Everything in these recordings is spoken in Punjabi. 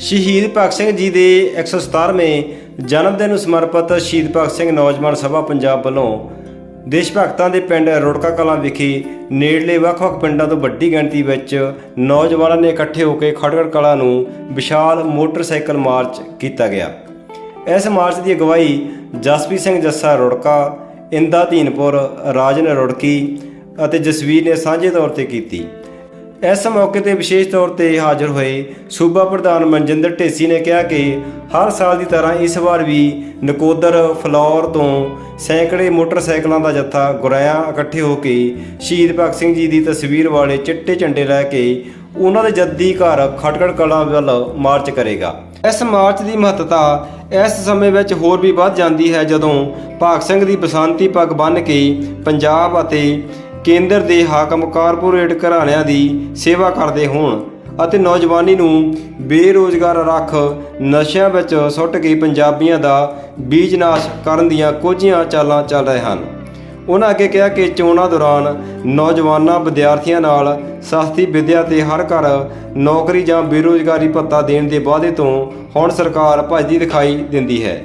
ਸ਼ਹੀਦ ਭਗਤ ਸਿੰਘ ਜੀ ਦੇ 117ਵੇਂ ਜਨਮ ਦਿਨ ਨੂੰ ਸਮਰਪਿਤ ਸ਼ਹੀਦ ਭਗਤ ਸਿੰਘ ਨੌਜਵਾਨ ਸਭਾ ਪੰਜਾਬ ਵੱਲੋਂ ਦੇਸ਼ ਭਗਤਾਂ ਦੇ ਪਿੰਡ ਰੁੜਕਾ ਕਲਾਂ ਵਿਖੇ ਨੇੜਲੇ ਵੱਖ-ਵੱਖ ਪਿੰਡਾਂ ਤੋਂ ਵੱਡੀ ਗਿਣਤੀ ਵਿੱਚ ਨੌਜਵਾਨਾਂ ਨੇ ਇਕੱਠੇ ਹੋ ਕੇ ਖੜਗੜ ਕਲਾਂ ਨੂੰ ਵਿਸ਼ਾਲ ਮੋਟਰਸਾਈਕਲ ਮਾਰਚ ਕੀਤਾ ਗਿਆ। ਇਸ ਮਾਰਚ ਦੀ ਅਗਵਾਈ ਜਸਪ੍ਰੀਤ ਸਿੰਘ ਜੱਸਾ ਰੁੜਕਾ, ਇੰਦਾ ਧੀਨਪੁਰ, ਰਾਜਨ ਰੁੜਕੀ ਅਤੇ ਜਸਵੀਰ ਨੇ ਸਾਂਝੇ ਤੌਰ ਤੇ ਕੀਤੀ। ਇਸ ਮੌਕੇ ਤੇ ਵਿਸ਼ੇਸ਼ ਤੌਰ ਤੇ ਹਾਜ਼ਰ ਹੋਏ ਸੂਬਾ ਪ੍ਰਧਾਨ ਮਨਜਿੰਦਰ ਢੇਸੀ ਨੇ ਕਿਹਾ ਕਿ ਹਰ ਸਾਲ ਦੀ ਤਰ੍ਹਾਂ ਇਸ ਵਾਰ ਵੀ ਨਕੋਦਰ ਫਲੌਰ ਤੋਂ ਸੈਂਕੜੇ ਮੋਟਰਸਾਈਕਲਾਂ ਦਾ ਜੱਥਾ ਗੁਰਾਇਆ ਇਕੱਠੇ ਹੋ ਕੇ ਸ਼ਹੀਦ ਭਗਤ ਸਿੰਘ ਜੀ ਦੀ ਤਸਵੀਰ ਵਾਲੇ ਚਿੱਟੇ ਝੰਡੇ ਲੈ ਕੇ ਉਹਨਾਂ ਦੇ ਜੱਦੀ ਘਰ ਖਟਕੜ ਕਲਾਂ ਵੱਲ ਮਾਰਚ ਕਰੇਗਾ। ਇਸ ਮਾਰਚ ਦੀ ਮਹੱਤਤਾ ਇਸ ਸਮੇਂ ਵਿੱਚ ਹੋਰ ਵੀ ਵੱਧ ਜਾਂਦੀ ਹੈ ਜਦੋਂ ਭਗਤ ਸਿੰਘ ਦੀ ਬਸੰਤੀ ਪੱਗ ਬੰਨ੍ਹ ਕੇ ਪੰਜਾਬ ਅਤੇ ਕੇਂਦਰ ਦੇ ਹਾਕਮ ਕਾਰਪੋਰੇਟ ਘਰਾਣਿਆਂ ਦੀ ਸੇਵਾ ਕਰਦੇ ਹੋਣ ਅਤੇ ਨੌਜਵਾਨੀ ਨੂੰ ਬੇਰੋਜ਼ਗਾਰ ਰੱਖ ਨਸ਼ਿਆਂ ਵਿੱਚ ਸੁੱਟ ਕੇ ਪੰਜਾਬੀਆਂ ਦਾ ਬੀਜ ਨਾਸ਼ ਕਰਨ ਦੀਆਂ ਕੋਝੀਆਂ ਚਾਲਾਂ ਚੱਲ ਰਹੇ ਹਨ। ਉਹਨਾਂ ਅੱਗੇ ਕਿਹਾ ਕਿ ਚੋਣਾਂ ਦੌਰਾਨ ਨੌਜਵਾਨਾਂ ਵਿਦਿਆਰਥੀਆਂ ਨਾਲ ਸਸਤੀ ਵਿੱਦਿਆ ਤੇ ਹਰ ਘਰ ਨੌਕਰੀ ਜਾਂ ਬੇਰੋਜ਼ਗਾਰੀ ਭੱਤਾ ਦੇਣ ਦੇ ਵਾਅਦੇ ਤੋਂ ਹੁਣ ਸਰਕਾਰ ਭੱਜਦੀ ਦਿਖਾਈ ਦਿੰਦੀ ਹੈ।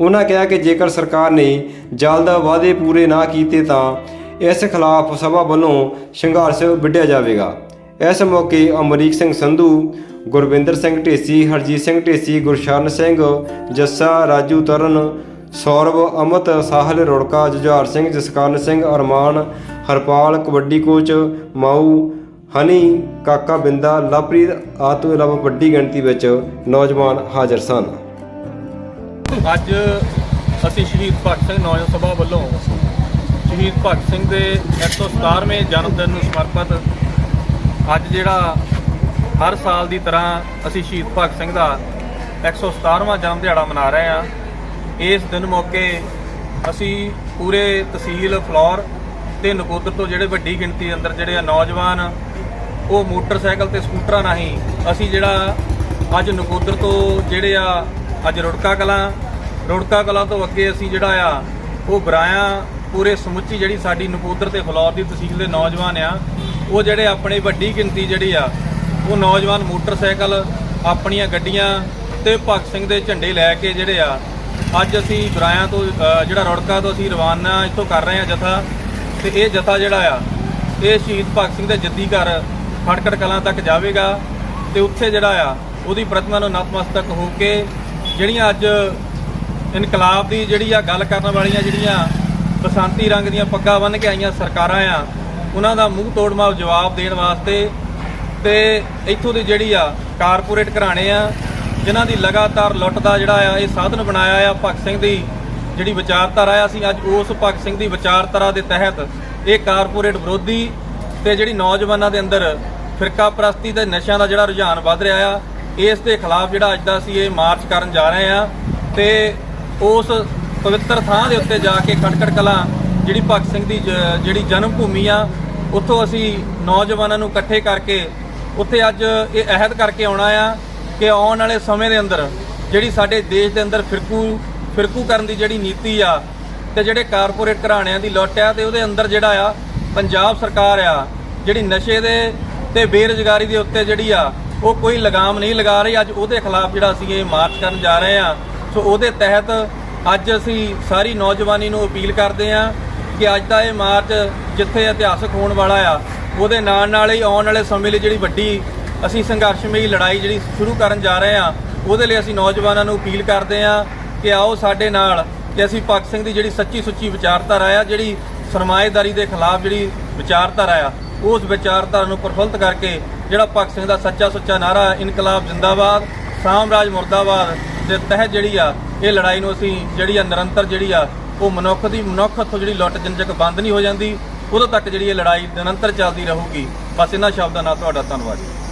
ਉਹਨਾਂ ਕਿਹਾ ਕਿ ਜੇਕਰ ਸਰਕਾਰ ਨੇ ਜਲਦ ਵਾਅਦੇ ਪੂਰੇ ਨਾ ਕੀਤੇ ਤਾਂ ਇਸ ਖਿਲਾਫ ਸਭਾ ਵੱਲੋਂ ਸੰਘਰਸ਼ ਵਿੱਢਿਆ ਜਾਵੇਗਾ। ਇਸ ਮੌਕੇ ਅਮਰੀਕ ਸਿੰਘ ਸੰਧੂ, ਗੁਰਵਿੰਦਰ ਸਿੰਘ ਢੇਸੀ, ਹਰਜੀਤ ਸਿੰਘ ਢੇਸੀ, ਗੁਰਸ਼ਰਨ ਸਿੰਘ, ਜੱਸਾ ਰਾਜੂ ਤਰਨ, ਸੌਰਵ ਅਮਤ ਸਾਹਿਲ ਰੋੜਕਾ, ਜੁਝਾਰ ਸਿੰਘ, ਜਸਕਰਨ ਸਿੰਘ, ਅਰਮਾਨ, ਹਰਪਾਲ ਕਬੱਡੀ ਕੋਚ, ਮਾਊ, ਹਨੀ, ਕਾਕਾ ਬਿੰਦਾ, ਲਵਪ੍ਰੀਤ ਆਦਿ ਤੋਂ ਇਲਾਵਾ ਵੱਡੀ ਗਿਣਤੀ ਵਿੱਚ ਨੌਜਵਾਨ ਹਾਜ਼ਰ ਸਨ। ਅੱਜ ਅਸੀਂ ਸ਼ਹੀਦ ਭਗਤ ਸਿੰਘ ਨੌਜਵਾਨ ਸਭਾ ਵੱਲੋਂ ਸ਼ਹੀਦ ਭਗਤ ਸਿੰਘ ਦੇ 117ਵੇਂ ਜਨਮ ਦਿਨ ਨੂੰ ਸਮਰਪਿਤ ਅੱਜ ਜਿਹੜਾ ਹਰ ਸਾਲ ਦੀ ਤਰ੍ਹਾਂ ਅਸੀਂ ਸ਼ਹੀਦ ਭਗਤ ਸਿੰਘ ਦਾ 117ਵਾਂ ਜਨਮ ਦਿਹਾੜਾ ਮਨਾ ਰਹੇ ਹਾਂ। ਇਸ ਦਿਨ ਮੌਕੇ ਅਸੀਂ ਪੂਰੇ ਤਹਿਸੀਲ ਫਲੌਰ ਤੇ ਨਕੋਦਰ ਤੋਂ ਜਿਹੜੇ ਵੱਡੀ ਗਿਣਤੀ ਅੰਦਰ ਜਿਹੜੇ ਆ ਨੌਜਵਾਨ, ਉਹ ਮੋਟਰਸਾਈਕਲ ਤੇ ਸਕੂਟਰਾਂ ਰਾਹੀਂ ਅਸੀਂ ਜਿਹੜਾ ਅੱਜ ਨਕੋਦਰ ਤੋਂ ਜਿਹੜੇ ਆ ਅੱਜ ਰੁੜਕਾ ਕਲਾਂ ਰੁੜਕਾ ਕਲਾਂ ਤੋਂ ਅੱਗੇ ਅਸੀਂ ਜਿਹੜਾ ਆ ਉਹ ਬਰਾਇਆ ਪੂਰੇ ਸਮੁੱਚੀ ਜਿਹੜੀ ਸਾਡੀ ਨਕੋਦਰ ਤੇ ਫਲੌਰ ਦੀ ਤਹਿਸੀਲ ਦੇ ਨੌਜਵਾਨ ਆ, ਉਹ ਜਿਹੜੇ ਆਪਣੇ ਵੱਡੀ ਗਿਣਤੀ ਜਿਹੜੀ ਆ, ਉਹ ਨੌਜਵਾਨ ਮੋਟਰਸਾਈਕਲ ਆਪਣੀਆਂ ਗੱਡੀਆਂ ਤੇ ਭਗਤ ਸਿੰਘ ਦੇ ਝੰਡੇ ਲੈ ਕੇ ਜਿਹੜੇ ਆ, ਅੱਜ ਅਸੀਂ ਬਰਾਇਆ ਤੋਂ ਜਿਹੜਾ ਰੁੜਕਾ ਤੋਂ ਅਸੀਂ ਰਵਾਨਾ ਇੱਥੋਂ ਕਰ ਰਹੇ ਆ ਜਥਾ, ਤੇ ਇਹ ਜਥਾ ਜਿਹੜਾ ਆ, ਇਹ ਸ਼ਹੀਦ ਭਗਤ ਸਿੰਘ ਦੇ ਜੱਦੀ ਘਰ ਖੜਕੜ ਕਲਾਂ ਤੱਕ ਜਾਵੇਗਾ, ਤੇ ਉੱਥੇ ਜਿਹੜਾ ਆ, ਉਹਦੀ ਪ੍ਰਤਿਮਾ ਨੂੰ ਨਤਮਸਤਕ ਹੋ ਕੇ, ਜਿਹੜੀਆਂ ਅੱਜ ਇਨਕਲਾਬ ਦੀ ਜਿਹੜੀ ਆ ਗੱਲ ਕਰਨ ਵਾਲੀਆਂ ਜਿਹੜੀਆਂ ਬਸੰਤੀ ਰੰਗ ਦੀਆਂ ਪੱਗਾਂ ਬੰਨ੍ਹ ਕੇ ਆਈਆਂ ਸਰਕਾਰਾਂ ਆ, ਉਹਨਾਂ ਦਾ ਮੂੰਹ ਤੋੜ ਤੋੜਮਾ ਜਵਾਬ ਦੇਣ ਵਾਸਤੇ ਤੇ ਇੱਥੋਂ ਦੀ ਜਿਹੜੀ ਆ ਕਾਰਪੋਰੇਟ ਘਰਾਣੇ ਆ, ਜਿਨ੍ਹਾਂ ਦੀ ਲਗਾਤਾਰ ਲੁੱਟ ਦਾ ਜਿਹੜਾ ਆ, ਇਹ ਸਾਧਨ ਬਣਾਇਆ ਆ ਭਗਤ ਸਿੰਘ ਦੀ ਜਿਹੜੀ ਵਿਚਾਰਧਾਰਾ ਆ, ਅਸੀਂ ਅੱਜ ਉਸ ਭਗਤ ਸਿੰਘ ਦੀ ਵਿਚਾਰਧਾਰਾ ਦੇ ਤਹਿਤ ਇਹ ਕਾਰਪੋਰੇਟ ਵਿਰੋਧੀ ਤੇ ਜਿਹੜੀ ਨੌਜਵਾਨਾਂ ਦੇ ਅੰਦਰ ਫਿਰਕਾ ਪ੍ਰਸਤੀ ਤੇ ਨਸ਼ਿਆਂ ਦਾ ਜਿਹੜਾ ਰੁਝਾਨ ਵੱਧ ਰਿਹਾ ਆ, ਇਸ ਦੇ ਖਿਲਾਫ ਜਿਹੜਾ ਅੱਜ ਦਾ ਅਸੀਂ ਇਹ ਮਾਰਚ ਕਰਨ ਜਾ ਰਹੇ ਆ ਤੇ ਉਸ ਪਵਿੱਤਰ ਥਾਂ ਦੇ ਉੱਤੇ ਜਾ ਕੇ ਖਟਕੜ ਕਲਾਂ ਜਿਹੜੀ ਭਗਤ ਸਿੰਘ ਦੀ ਜਿਹੜੀ ਜਨਮ ਭੂਮੀ ਆ, ਉੱਥੋਂ ਅਸੀਂ ਨੌਜਵਾਨਾਂ ਨੂੰ ਇਕੱਠੇ ਕਰਕੇ ਉੱਥੇ ਅੱਜ ਇਹ ਅਹਿਦ ਕਰਕੇ ਆਉਣਾ ਆ ਕਿ ਆਉਣ ਵਾਲੇ ਸਮੇਂ ਦੇ ਅੰਦਰ ਜਿਹੜੀ ਸਾਡੇ ਦੇਸ਼ ਦੇ ਅੰਦਰ ਫਿਰਕੂ ਫਿਰਕੂ ਕਰਨ ਦੀ ਜਿਹੜੀ ਨੀਤੀ ਆ ਤੇ ਜਿਹੜੇ ਕਾਰਪੋਰੇਟ ਘਰਾਣਿਆਂ ਦੀ ਲੁੱਟ ਆ ਤੇ ਉਹਦੇ ਅੰਦਰ ਜਿਹੜਾ ਆ ਪੰਜਾਬ ਸਰਕਾਰ ਆ, ਜਿਹੜੀ ਨਸ਼ੇ ਦੇ ਤੇ ਬੇਰੁਜ਼ਗਾਰੀ ਦੇ ਉੱਤੇ ਜਿਹੜੀ ਆ, ਉਹ ਕੋਈ ਲਗਾਮ ਨਹੀਂ ਲਗਾ ਰਹੀ। ਅੱਜ ਉਹਦੇ ਖਿਲਾਫ ਜਿਹੜਾ ਅਸੀਂ ਇਹ ਮਾਰਚ ਕਰਨ ਜਾ ਰਹੇ ਆ, ਸੋ ਉਹਦੇ ਤਹਿਤ ਅੱਜ ਅਸੀਂ ਸਾਰੀ ਨੌਜਵਾਨੀ ਨੂੰ ਅਪੀਲ ਕਰਦੇ ਹਾਂ ਕਿ ਅੱਜ ਦਾ ਇਹ ਮਾਰਚ ਜਿੱਥੇ ਇਤਿਹਾਸਕ ਹੋਣ ਵਾਲਾ ਆ, ਉਹਦੇ ਨਾਲ ਨਾਲ ਹੀ ਆਉਣ ਵਾਲੇ ਸਮੇਂ ਲਈ ਜਿਹੜੀ ਵੱਡੀ ਅਸੀਂ ਸੰਘਰਸ਼ਮਈ ਲੜਾਈ ਜਿਹੜੀ ਸ਼ੁਰੂ ਕਰਨ ਜਾ ਰਹੇ ਹਾਂ, ਉਹਦੇ ਲਈ ਅਸੀਂ ਨੌਜਵਾਨਾਂ ਨੂੰ ਅਪੀਲ ਕਰਦੇ ਹਾਂ ਕਿ ਆਓ ਸਾਡੇ ਨਾਲ, ਕਿ ਅਸੀਂ ਭਗਤ ਸਿੰਘ ਦੀ ਜਿਹੜੀ ਸੱਚੀ ਸੁੱਚੀ ਵਿਚਾਰਧਾਰਾ ਆ, ਜਿਹੜੀ ਸਰਮਾਏਦਾਰੀ ਦੇ ਖਿਲਾਫ ਜਿਹੜੀ ਵਿਚਾਰਧਾਰਾ ਆ, ਉਸ ਵਿਚਾਰਧਾਰਾ ਨੂੰ ਪ੍ਰਫੁੱਲਤ ਕਰਕੇ ਜਿਹੜਾ ਭਗਤ ਸਿੰਘ ਦਾ ਸੱਚਾ ਸੁੱਚਾ ਨਾਰਾ ਇਨਕਲਾਬ ਜਿੰਦਾਬਾਦ, ਸਾਮਰਾਜ ਮੁਰਦਾਬਾਦ ਦੇ ਤਹਿਤ ਜਿਹੜੀ ਆ, ਇਹ ਲੜਾਈ ਨੂੰ ਅਸੀਂ ਜਿਹੜੀ ਆ ਨਿਰੰਤਰ ਜਿਹੜੀ ਆ, ਉਹ ਮਨੁੱਖ ਦੀ ਮਨੁੱਖ ਤੋਂ ਜਿਹੜੀ ਲੁੱਟ ਜਨਜਕ ਬੰਦ ਨਹੀਂ ਹੋ ਜਾਂਦੀ, ਉਦੋਂ ਤੱਕ ਜਿਹੜੀ ਇਹ ਲੜਾਈ ਨਿਰੰਤਰ ਚੱਲਦੀ ਰਹੂਗੀ। ਬਸ ਇਹਨਾਂ ਸ਼ਬਦਾਂ ਨਾਲ ਤੁਹਾਡਾ ਧੰਨਵਾਦ ਜੀ।